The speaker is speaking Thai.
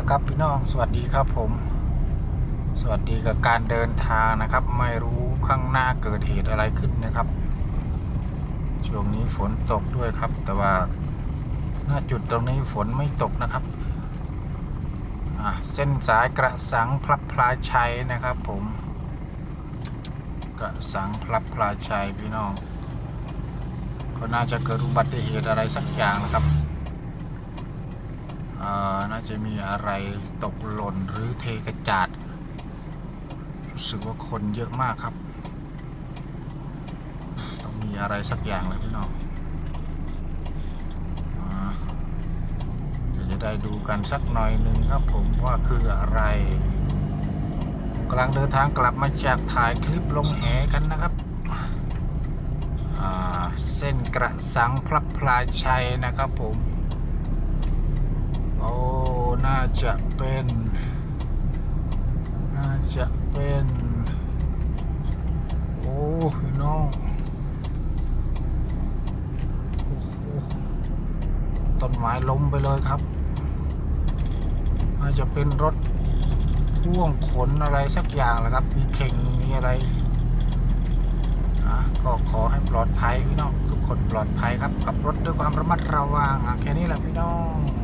แล้วครับพี่น้องสวัสดีครับผม สวัสดีกับการเดินทางนะครับ ไม่รู้ข้างหน้าเกิดเหตุอะไรขึ้นนะครับ ช่วงนี้ฝนตกด้วยครับ แต่ว่าหน้าจุดตรงนี้ฝนไม่ตกนะครับเส้นสายกระสังพลับพลายชัยนะครับ ผม กระสังพลับพลายชัยพี่น้อง ก็น่าจะเกิดอุบัติเหตุอะไรสักอย่างนะครับ จะมีอะไรตกหล่นหรือเทกระจาดรู้สึกว่าคนเยอะมากครับ ต้องมีอะไรสักอย่างเลยพี่น้องเดี๋ยวจะได้ดูกันสักหน่อยหนึ่งครับผมว่าคืออะไรกำลังเดินทางกลับมาจากถ่ายคลิปลงแหกันนะครับ เส้นกระสังพลับพลาชัยนะครับผม จะเป็น น่าจะเป็น โอ้พี่น้องต้นไม้ล้มไปเลยครับ น่าจะเป็นรถพ่วงขนอะไรสักอย่างแหละครับ มีเข่งมีอะไรอะก็ขอให้ปลอดภัยพี่น้อง ทุกคนปลอดภัยครับขับรถด้วยความระมัดระวังแค่นี้แหละพี่น้อง